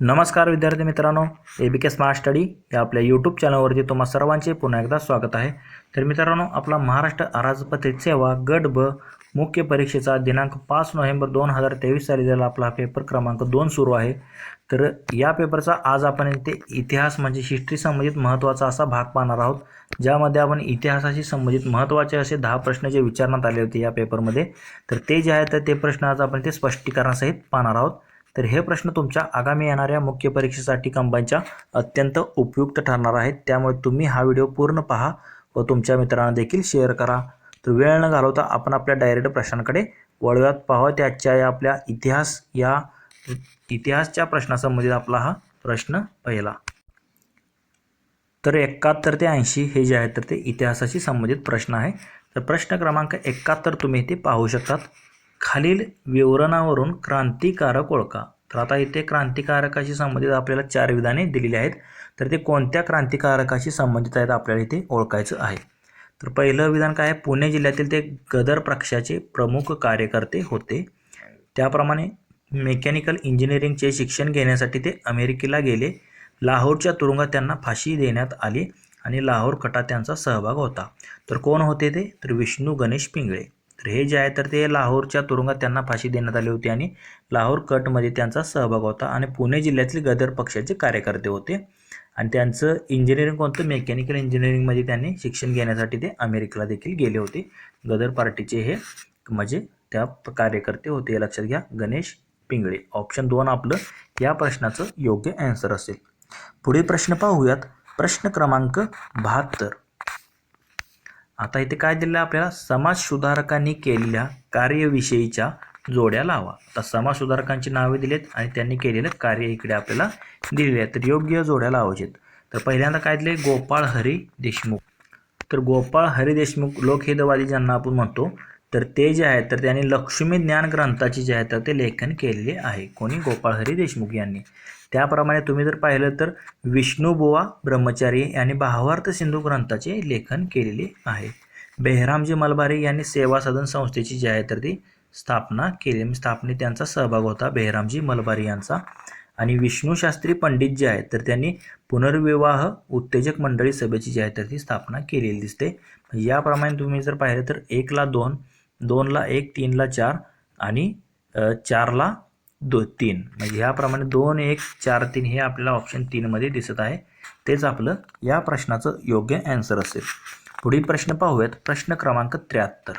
नमस्कार विद्यार्थी मित्रांनो ए बी के स्मार्ट स्टडी या आपल्या यूट्यूब चॅनलवरती तुम्हा सर्वांचे पुन्हा एकदा स्वागत आहे. तर मित्रांनो आपला महाराष्ट्र अराजपत्रित सेवा गट ब मुख्य परीक्षेचा दिनांक पाच नोव्हेंबर दोन हजार तेवीस साली आपला पेपर क्रमांक दोन सुरू आहे. तर या पेपरचा आज आपण इथे इतिहास म्हणजे हिस्ट्री संबंधित महत्त्वाचा असा भाग पाहणार आहोत ज्यामध्ये आपण इतिहासाशी संबंधित महत्त्वाचे असे दहा प्रश्न जे विचारण्यात आले होते या पेपरमध्ये तर ते जे आहेत तर ते प्रश्न आज आपण ते स्पष्टीकरणासहित पाहणार आहोत. तर हे प्रश्न तुमच्या आगामी येणाऱ्या मुख्य परीक्षेसाठी कंबाईनच्या अत्यंत उपयुक्त ठरणार आहेत. त्यामुळे तुम्ही हा व्हिडिओ पूर्ण पहा व तुमच्या मित्रांना देखील शेअर करा. तर वेळ न घालवता आपण आपल्या डायरेक्ट प्रश्नांकडे वळव्यात पाहावं त्याच्या या आपल्या इतिहास या इतिहासच्या प्रश्नासंबंधित आपला हा प्रश्न पहिला. तर एकाहत्तर ते ऐंशी हे जे आहे तर ते इतिहासाशी संबंधित प्रश्न आहे. तर प्रश्न क्रमांक एकाहत्तर तुम्ही इथे पाहू शकतात. खालील विवरणावरून क्रांतिकारक ओळखा. तर आता इथे क्रांतिकारकाशी संबंधित आपल्याला चार विधाने दिलेली आहेत. तर ते कोणत्या क्रांतिकारकाशी संबंधित आहेत आपल्याला इथे ओळखायचं आहे? तर पहिलं विधान काय आहे? पुणे जिल्ह्यातील ते गदर पक्षाचे प्रमुख कार्यकर्ते होते. त्याप्रमाणे मेकॅनिकल इंजिनिअरिंगचे शिक्षण घेण्यासाठी ते अमेरिकेला गेले. लाहोरच्या तुरुंगात त्यांना फाशी देण्यात आली आणि लाहोर कटात त्यांचा सहभाग होता. तर कोण होते ते? तर विष्णू गणेश पिंगळे. तर हे जे आहे तर ते लाहोरच्या तुरुंगात त्यांना फाशी देण्यात आली होती आणि लाहोर कटमध्ये त्यांचा सहभाग होता आणि पुणे जिल्ह्यातील गदर पक्षाचे कार्यकर्ते होते. आणि त्यांचं इंजिनिअरिंग कोणतं? मेकॅनिकल इंजिनिअरिंगमध्ये त्यांनी शिक्षण घेण्यासाठी ते अमेरिकेला देखील गेले होते. गदर पार्टीचे हे म्हणजे त्या कार्यकर्ते होते. हे लक्षात घ्या गणेश पिंगळे. ऑप्शन दोन आपलं या प्रश्नाचं योग्य ॲन्सर असेल. पुढील प्रश्न पाहूयात. प्रश्न क्रमांक बहात्तर. आता इथे काय दिलं आपल्याला? समाज सुधारकांनी केलेल्या कार्यविषयीच्या जोड्या लावा. आता समाज सुधारकांची नावे दिलेत आणि त्यांनी केलेलं कार्य इकडे आपल्याला दिलेले आहेत. तर योग्य जोड्या लावायचेत. तर पहिल्यांदा काय दिले गोपाळ हरी देशमुख. तर गोपाळ हरी देशमुख लोकहितवादी ज्यांना आपण म्हणतो तर ते जे आहेत तर त्यांनी लक्ष्मी ज्ञान ग्रंथाची जे आहे तर ते लेखन केलेले आहे. कोणी? गोपाळ हरी देशमुख यांनी. त्याप्रमाणे तुम्ही जर पाहिलं तर विष्णुबुवा ब्रह्मचारी यांनी भावार्थ सिंधू ग्रंथाचे लेखन केलेले आहे. बेहरामजी मलबारी यांनी सेवा सदन संस्थेची जी आहे तर ती स्थापना केली. म्हणजे स्थापनेत त्यांचा सहभाग होता बेहरामजी मलबारी यांचा. आणि विष्णूशास्त्री पंडित जे आहेत तर त्यांनी पुनर्विवाह उत्तेजक मंडळी सभेची जी आहे तर ती स्थापना केलेली दिसते. याप्रमाणे तुम्ही जर पाहिलं तर एकला दोन दोनला एक तीनला चार आणि चारला दो तीन. म्हणजे ह्याप्रमाणे दोन एक चार तीन हे आपल्याला ऑप्शन तीनमध्ये दिसत आहे. तेच आपलं या प्रश्नाचं योग्य ॲन्सर असेल. पुढील प्रश्न पाहूयात. प्रश्न क्रमांक त्र्याहत्तर.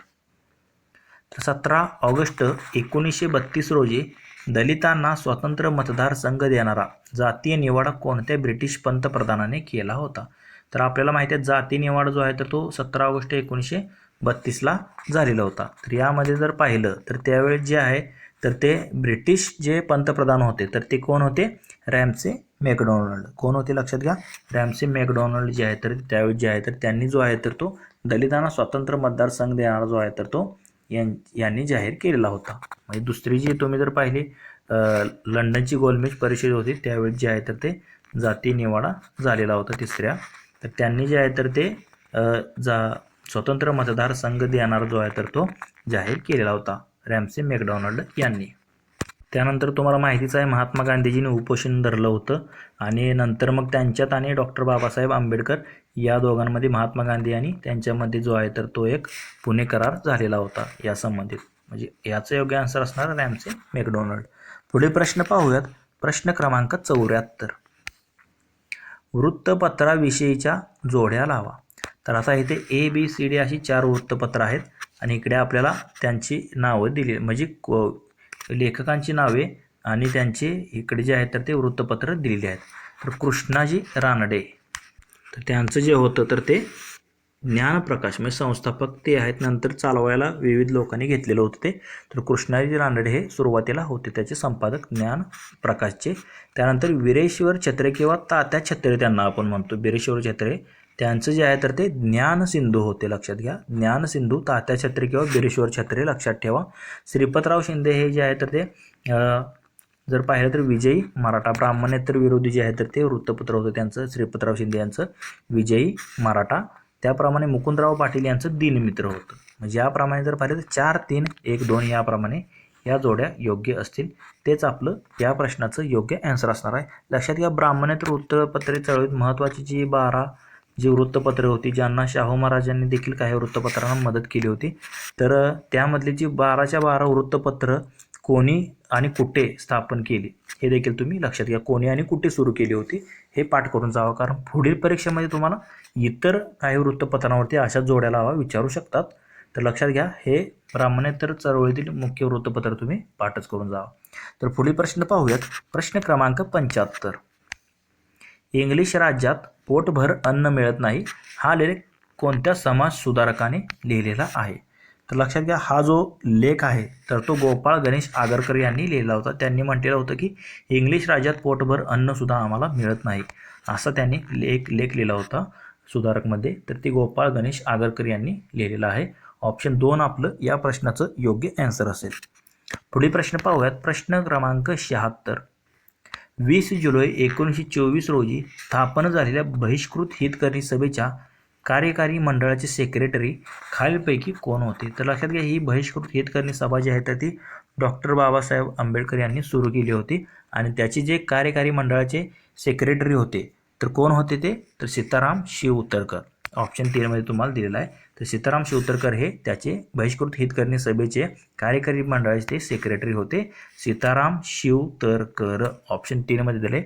तर सतरा ऑगस्ट एकोणीसशे बत्तीस रोजी दलितांना स्वतंत्र मतदारसंघ देणारा जातीय निवाडा कोणत्या ब्रिटिश पंतप्रधानाने केला होता? तर आपल्याला माहिती आहे जातीय निवाडा जो आहे तर तो सतरा ऑगस्ट एकोणीसशे बत्तीसला झालेला होता. तर यामध्ये जर पाहिलं तर त्यावेळेस जे आहे तर ते ब्रिटिश जे पंतप्रधान होते तर ते कोण होते? Ramsay MacDonald. कोण होते लक्षात घ्या? रॅमसे मॅकडॉनल्ड जे आहे तर त्यावेळेस जे आहे तर त्यांनी जो आहे तर तो दलितांना स्वतंत्र मतदारसंघ देणारा जो आहे तर तो यां यांनी जाहीर केलेला होता. म्हणजे दुसरी जी तुम्ही जर पाहिली लंडनची गोलमेज परिषद होती त्यावेळेस जे आहे तर ते जाती निवाडा झालेला होता तिसऱ्या. तर त्यांनी जे आहे तर ते जा स्वतंत्र मतदारसंघ देणारा जो आहे तर तो जाहीर केलेला होता रॅमसे मॅकडॉनल्ड यांनी. त्यानंतर तुम्हाला माहितीच आहे महात्मा गांधीजींनी उपोषण धरलं होतं आणि नंतर मग त्यांच्यात आणि डॉक्टर बाबासाहेब आंबेडकर या दोघांमध्ये महात्मा गांधी आणि त्यांच्यामध्ये जो आहे तर तो एक पुणे करार झालेला होता या संबंधित म्हणजे याचं योग्य आन्सर असणार रॅमसे मॅकडॉनल्ड. पुढील प्रश्न पाहूयात. प्रश्न क्रमांक चौऱ्याहत्तर. वृत्तपत्राविषयीच्या जोड्या लावा. तर असा इथे ए बी सी डी अशी चार वृत्तपत्र आहेत. आणि इकडे आपल्याला त्यांची नावं दिली म्हणजे को लेखकांची नावे आणि त्यांचे इकडे जे आहेत तर ते वृत्तपत्र दिलेले आहेत. तर कृष्णाजी रानडे. तर त्यांचं जे होतं तर ते ज्ञानप्रकाश म्हणजे संस्थापक ते आहेत. नंतर चालवायला विविध लोकांनी घेतलेलं होतं ते. तर कृष्णाजी रानडे हे सुरुवातीला होते. त्याचे संपादक ज्ञान प्रकाशचे. त्यानंतर विरेश्वर छत्रे किंवा तात्या छत्रे त्यांना आपण म्हणतो. बिरेश्वर छत्रे त्यांचं जे आहे तर ते ज्ञानसिंधू होते लक्षात घ्या. ज्ञानसिंधू तात्या छत्री किंवा बिरेश्वर छत्रे लक्षात ठेवा. श्रीपतराव शिंदे हे जे आहे तर ते जर पाहिलं तर विजयी मराठा ब्राह्मणेतर विरोधी जे आहे तर ते वृत्तपत्र होतं त्यांचं श्रीपतराव शिंदे यांचं. विजयी मराठा. त्याप्रमाणे मुकुंदराव पाटील यांचं दिनमित्र होतं. म्हणजे याप्रमाणे जर पाहिलं तर चार तीन एक दोन याप्रमाणे या जोड्या योग्य असतील. तेच आपलं या प्रश्नाचं योग्य अँसर असणार आहे. लक्षात घ्या ब्राह्मणेतर वृत्तपत्रे चळवळीत महत्त्वाची जी बारा जी वृत्तपत्रे होती ज्यांना शाहू महाराजांनी देखील काही वृत्तपत्रांना मदत केली होती. तर त्यामधली जी बाराच्या बारा वृत्तपत्र कोणी आणि कुठे स्थापन केली हे देखील तुम्ही लक्षात घ्या. कोणी आणि कुठे सुरू केली होती हे पाठ करून जावं. कारण पुढील परीक्षेमध्ये तुम्हाला इतर काही वृत्तपत्रांवरती अशा जोड्या लावा विचारू शकतात. तर लक्षात घ्या हे ब्राह्मणेतर चळवळीतील मुख्य वृत्तपत्र तुम्ही पाठच करून जावा. तर पुढील प्रश्न पाहूयात. प्रश्न क्रमांक पंच्याहत्तर. इंग्लिश राज्यात पोटभर अन्न मिळत नाही हा लेख कोणत्या समाज सुधारकाने लिहिलेला आहे? तर लक्षात घ्या हा जो लेख आहे तर तो गोपाळ गणेश आगरकर यांनी लिहिला होता. त्यांनी म्हटलेलं होतं की इंग्लिश राज्यात पोटभर अन्नसुद्धा आम्हाला मिळत नाही. असा त्यांनी लेख लेख लिहिला होता सुधारकमध्ये. तर ती गोपाळ गणेश आगरकर यांनी लिहिलेला आहे. ऑप्शन दोन आपलं या प्रश्नाचं योग्य ॲन्सर असेल. पुढील प्रश्न पाहूयात. प्रश्न क्रमांक शहात्तर. वीस जुलै एकोणीसशे चोवीस रोजी स्थापन झालेल्या बहिष्कृत हितकरणी सभेच्या कार्यकारी मंडळाचे सेक्रेटरी खालीलपैकी कोण होते? तर लक्षात घ्या ही बहिष्कृत हितकरणी सभा जी आहे तर ती डॉक्टर बाबासाहेब आंबेडकर यांनी सुरू केली होती आणि त्याचे जे कार्यकारी मंडळाचे सेक्रेटरी होते तर कोण होते ते? तर सीताराम शिवतरकर ऑप्शन तीनमध्ये तुम्हाला दिलेला आहे. तर सीताराम शिवतरकर हे त्याचे बहिष्कृत हितकर्णी सभेचे कार्यकारी मंडळाचे ते सेक्रेटरी होते. सीताराम शिवतरकर ऑप्शन तीनमध्ये दिले.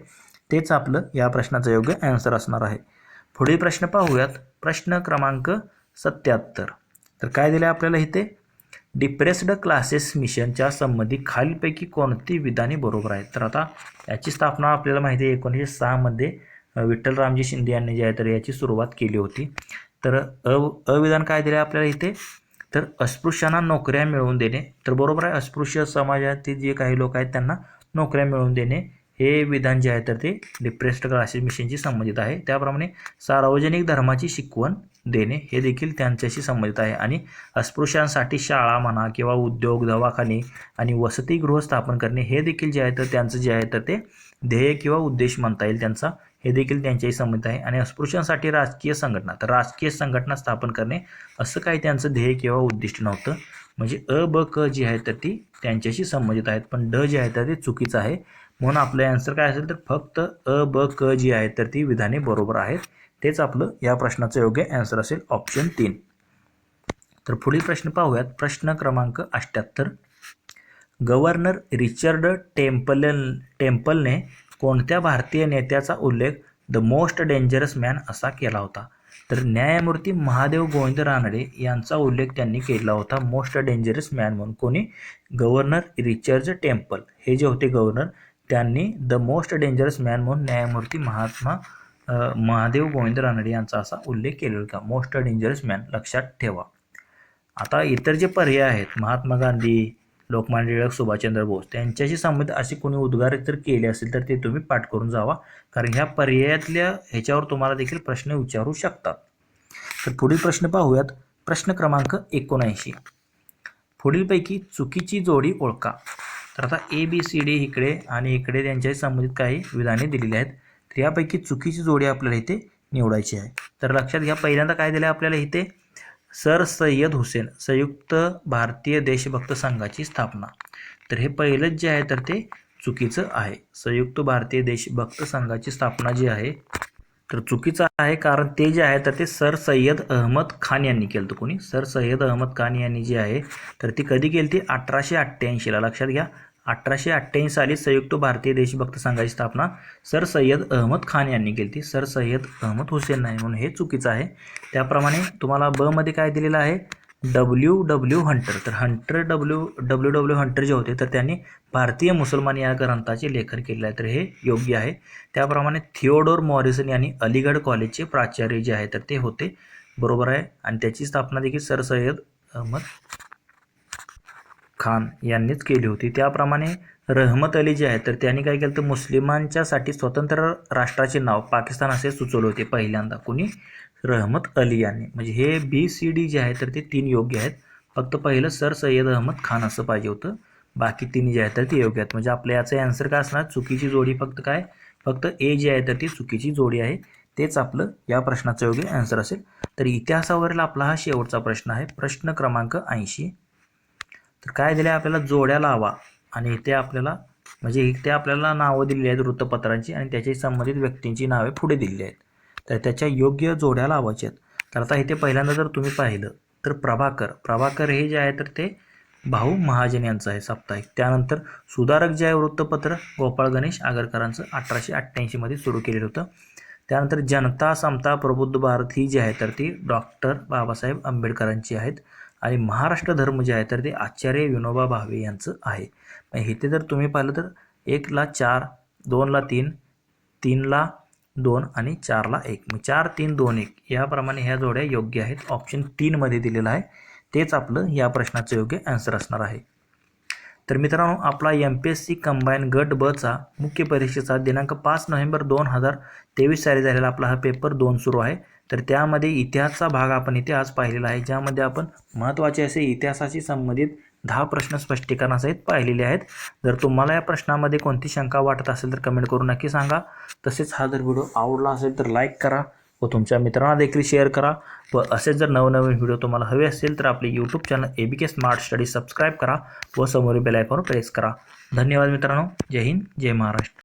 तेच आपलं या प्रश्नाचं योग्य ॲन्सर असणार आहे. पुढील प्रश्न पाहूयात. प्रश्न क्रमांक सत्याहत्तर. तर काय दिलं आहे आपल्याला इथे? डिप्रेस्ड क्लासेस मिशनच्या संबंधी खालीलपैकी कोणती विधाने बरोबर आहेत? तर आता याची स्थापना आपल्याला माहिती आहे. एकोणीसशे सहामध्ये विठ्ठलरामजी शिंदे यांनी जे आहे तर याची सुरुवात केली होती. तर अ अविधान काय दिलं आपल्याला इथे? तर अस्पृश्यांना नोकऱ्या मिळवून देणे. तर बरोबर आहे अस्पृश्य समाजातील जे काही लोक आहेत त्यांना नोकऱ्या मिळवून देणे. हे विधान जे आहे तर ते डिप्रेस्ड क्लासेस मिशनशी संबंधित आहे. त्याप्रमाणे सार्वजनिक धर्माची शिकवण देणे हे देखील त्यांच्याशी संबंधित आहे. आणि अस्पृश्यांसाठी शाळा म्हणा किंवा उद्योग दवाखाने आणि वसतिगृह स्थापन करणे हे देखील जे आहे तर त्यांचं जे आहे तर ते ध्येय किंवा उद्देश म्हणता येईल त्यांचा. हे देखील त्यांच्याशी संबंधित आहे. आणि अस्पृश्यांसाठी राजकीय संघटना तर राजकीय संघटना स्थापन करणे असं काही त्यांचं ध्येय किंवा उद्दिष्ट नव्हतं. म्हणजे अ ब क जी आहे तर ती त्यांच्याशी संबंधित आहेत. पण ड जे आहे तर ते चुकीचं आहे. म्हणून आपलं आन्सर काय असेल तर फक्त अ ब क जी आहे तर ती विधाने बरोबर आहेत. तेच आपलं या प्रश्नाचं योग्य आन्सर असेल ऑप्शन तीन. तर पुढील प्रश्न पाहूयात. प्रश्न क्रमांक अठ्ठ्याहत्तर गव्हर्नर रिचर्ड टेम्पल टेम्पलने कोणत्या भारतीय नेत्याचा उल्लेख द मोस्ट डेंजरस मॅन असा केला होता? तर न्यायमूर्ती महादेव गोविंद रानडे यांचा उल्लेख त्यांनी केला होता मोस्ट डेंजरस मॅन म्हणून. कोणी? Governor Richard Temple. हे जे होते गव्हर्नर त्यांनी द मोस्ट डेंजरस मॅन म्हणून न्यायमूर्ती महात्मा महादेव गोविंद रानडे यांचा असा उल्लेख केलेला होता. मोस्ट डेंजरस मॅन लक्षात ठेवा. आता इतर जे पर्याय आहेत महात्मा गांधी लोकमान्य टिळक सुभाषचंद्र बोस त्यांच्याशी संबंधित असे कोणी उद्गार जर केले असेल तर ते तुम्ही पाठ करून जावा. कारण ह्या पर्यायातल्या ह्याच्यावर तुम्हाला देखील प्रश्न विचारू शकतात. तर पुढील प्रश्न पाहूयात. प्रश्न क्रमांक एकोणऐंशी. पुढीलपैकी चुकीची जोडी ओळखा. तर आता ए बी सी डी इकडे आणि इकडे त्यांच्याशी संबंधित काही विधाने दिलेली आहेत. तर यापैकी चुकीची जोडी आपल्याला इथे निवडायची आहे. तर लक्षात घ्या पहिल्यांदा काय दिलं आहे आपल्याला इथे? सर सय्यद हुसेन संयुक्त भारतीय देशभक्त संघाची स्थापना. तर हे पहिलंच जे आहे तर ते चुकीचं आहे. संयुक्त भारतीय देशभक्त संघाची स्थापना जी आहे तर चुकीचं आहे कारण ते जे आहे तर ते सर सय्यद अहमद खान यांनी केलं होतं. कोणी? सर सय्यद अहमद खान यांनी जे आहे तर ती कधी केली ती अठराशे अठ्ठ्याऐंशीला. लक्षात घ्या अठराशे अठ्ठ्याऐंशी साली संयुक्त भारतीय देशभक्त संघाची स्थापना सर सय्यद अहमद खान यांनी केली. ती सर सय्यद अहमद हुसेन नाही म्हणून हे चुकीचं आहे. त्याप्रमाणे तुम्हाला ब मध्ये काय दिलेलं आहे? W W Hunter. तर Hunter W W W Hunter जे होते तर त्यांनी भारतीय मुसलमान या ग्रंथाचे लेखन केलेलं आहे. तर हे योग्य आहे. त्याप्रमाणे थिओडोर मॉरिसन यांनी अलीगड कॉलेजचे प्राचार्य जे आहे तर ते होते. बरोबर आहे. आणि त्याची स्थापना देखील सर सय्यद अहमद खान यांनीच केली होती. त्याप्रमाणे रहमत अली जे आहे तर त्यांनी काय केलं तर मुस्लिमांच्यासाठी स्वतंत्र राष्ट्राचे नाव पाकिस्तान असे सुचवले होते पहिल्यांदा. कोणी? रहमत अली यांनी. म्हणजे हे बी सी डी जे आहे तर ते तीन योग्य आहेत. फक्त पहिलं सर सय्यद अहमद खान असं पाहिजे होतं. बाकी तीन जे आहेत तर ते योग्य आहेत. म्हणजे आपल्या याचं ॲन्सर काय असणार? चुकीची जोडी फक्त काय? फक्त ए जी आहे तर ती चुकीची जोडी आहे. तेच आपलं या प्रश्नाचं योग्य ॲन्सर असेल. तर इतिहासावरील आपला हा शेवटचा प्रश्न आहे. प्रश्न क्रमांक ऐंशी. तर काय दिलं आहे आपल्याला जोड्या लावा. आणि इथे आपल्याला म्हणजे इथे आपल्याला नावं दिलेली आहेत वृत्तपत्रांची आणि त्याच्याशी संबंधित व्यक्तींची नावे पुढे दिलेली आहेत. तर त्याच्या योग्य जोड्या लावायच्या आहेत. तर आता इथे पहिल्यांदा जर तुम्ही पाहिलं तर प्रभाकर. प्रभाकर हे जे आहे तर ते भाऊ महाजन यांचं आहे साप्ताहिक. त्यानंतर सुधारक जे आहे वृत्तपत्र गोपाळ गणेश आगरकरांचं अठराशे अठ्ठ्याऐंशीमध्ये सुरू केलेलं होतं. त्यानंतर जनता समता प्रबुद्ध भारत ही जी आहे तर ती डॉक्टर बाबासाहेब आंबेडकरांची आहेत. आणि महाराष्ट्र धर्म जे आहे तर ते आचार्य विनोबा भावे यांचं आहे. इथे जर तुम्ही पाहिलं तर एकला चार दोनला तीन तीनला दोन आणि चारला एक. मग चार तीन दोन एक याप्रमाणे ह्या जोड्या योग्य आहेत. ऑप्शन तीनमध्ये दिलेलं आहे. तेच आपलं या प्रश्नाचं योग्य आन्सर असणार आहे. तर मित्रांनो आपला M P S C combine गट बचा मुख्य परीक्षेचा दिनांक पाच नोव्हेंबर दोन हजार तेवीस साली झालेला आपला हा पेपर दोन सुरू आहे. तर त्यामध्ये इतिहासचा भाग आपण इथे आज पाहिलेला आहे ज्यामध्ये आपण महत्त्वाचे असे इतिहासाशी संबंधित दहा प्रश्न स्पष्टीकरणासहित पाहिलेले आहेत. जर तुम्हाला या प्रश्नामध्ये कोणती शंका वाटत असेल तर कमेंट करून नक्की सांगा. तसेच हा जर व्हिडिओ आवडला असेल तर लाईक करा व तुमच्या मित्रांना देखील शेअर करा व असेच जर नवनवीन व्हिडिओ तुम्हाला हवे असेल तर आपले YouTube channel A B K smart study subscribe करा व समोरील बेल आयकॉन प्रेस करा. धन्यवाद मित्रांनो. जय हिंद जय महाराष्ट्र.